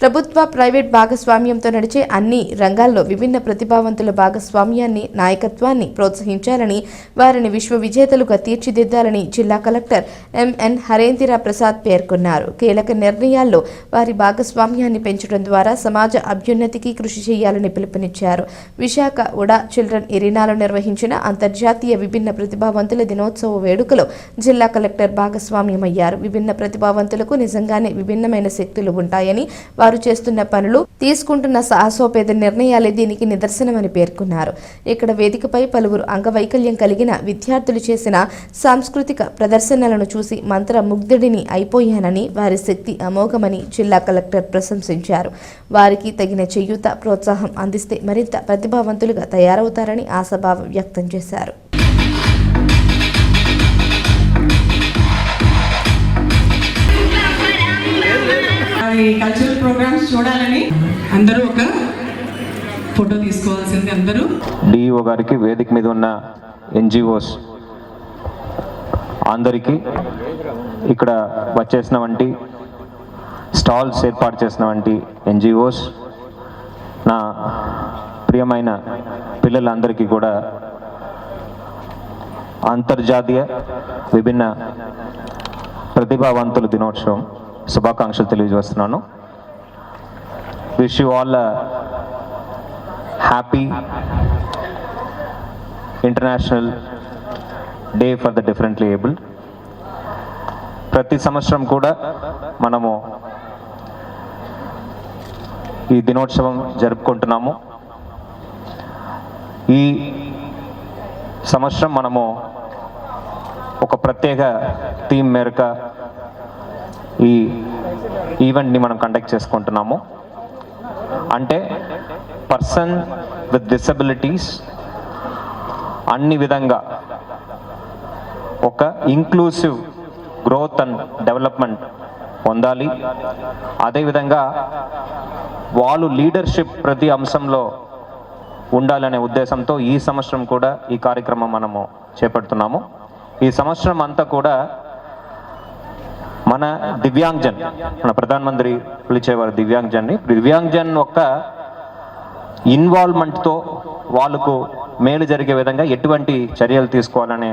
ప్రభుత్వ ప్రైవేట్ భాగస్వామ్యంతో నడిచే అన్ని రంగాల్లో విభిన్న ప్రతిభావంతుల భాగస్వామ్యాన్ని నాయకత్వాన్ని ప్రోత్సహించాలని వారిని విశ్వ విజేతలుగా తీర్చిదిద్దాలని జిల్లా కలెక్టర్ ఎంఎన్ హరేంద్ర ప్రసాద్ పేర్కొన్నారు. కీలక నిర్ణయాల్లో వారి భాగస్వామ్యాన్ని పెంచడం ద్వారా సమాజ అభ్యున్నతికి కృషి చేయాలని పిలుపునిచ్చారు. విశాఖ ఉడా చిల్డ్రన్ ఇరినాలో నిర్వహించిన అంతర్జాతీయ విభిన్న ప్రతిభావంతుల దినోత్సవ వేడుకలో జిల్లా కలెక్టర్ భాగస్వామ్యమయ్యారు. విభిన్న ప్రతిభావంతులకు నిజంగానే విభిన్నమైన శక్తులు ఉంటాయని వారు వారు చేస్తున్న పనులు తీసుకుంటున్న సాహసోపేత నిర్ణయాలే దీనికి నిదర్శనమని పేర్కొన్నారు. ఇక్కడ వేదికపై పలువురు అంగవైకల్యం కలిగిన విద్యార్థులు చేసిన సాంస్కృతిక ప్రదర్శనలను చూసి మంత్రముగ్ధుడిని అయిపోయానని వారి శక్తి అమోఘమని జిల్లా కలెక్టర్ ప్రశంసించారు. వారికి తగిన చేయూత ప్రోత్సాహం అందిస్తే మరింత ప్రతిభావంతులుగా తయారవుతారని ఆశాభావం వ్యక్తం చేశారు. అది కల్చరల్ ప్రోగ్రామ్స్ చూడాలని అందరూ ఒక ఫోటో తీసుకోవాల్సింది అందరూ. డిఈఓ గారికి వేదిక మీద ఉన్న ఎన్జిఓస్ అందరికీ ఇక్కడ వచ్చేసిన వంటి స్టాల్స్ ఏర్పాటు చేసిన వంటి ఎన్జిఓస్ నా ప్రియమైన పిల్లలందరికీ కూడా అంతర్జాతీయ విభిన్న ప్రతిభావంతుల దినోత్సవం. శుభాకాంక్షలు తెలియజేస్తున్నాను. Wish you all happy international day for the differently able ప్రతి సంవత్సరం కూడా మనము ఈ దినోత్సవం జరుపుకుంటున్నాము. ఈ సంవత్సరం మనము ఒక ప్రత్యేక థీమ్ మేరకు ఈ ఈవెంట్ని మనం కండక్ట్ చేసుకుంటున్నాము. అంటే పర్సన్ విత్ డిసబిలిటీస్ అన్ని విధంగా ఒక ఇంక్లూసివ్ గ్రోత్ అండ్ డెవలప్మెంట్ పొందాలి. అదేవిధంగా వాళ్ళు లీడర్షిప్ ప్రతి అంశంలో ఉండాలనే ఉద్దేశంతో ఈ సంవత్సరం కూడా ఈ కార్యక్రమం మనము చేపడుతున్నాము. ఈ సంవత్సరం అంతా కూడా మన దివ్యాంగ్జన్ మన ప్రధానమంత్రి పిలిచేవారు దివ్యాంగ్జన్ని. దివ్యాంగ్జన్ యొక్క ఇన్వాల్వ్మెంట్తో వాళ్ళకు మేలు జరిగే విధంగా ఎటువంటి చర్యలు తీసుకోవాలనే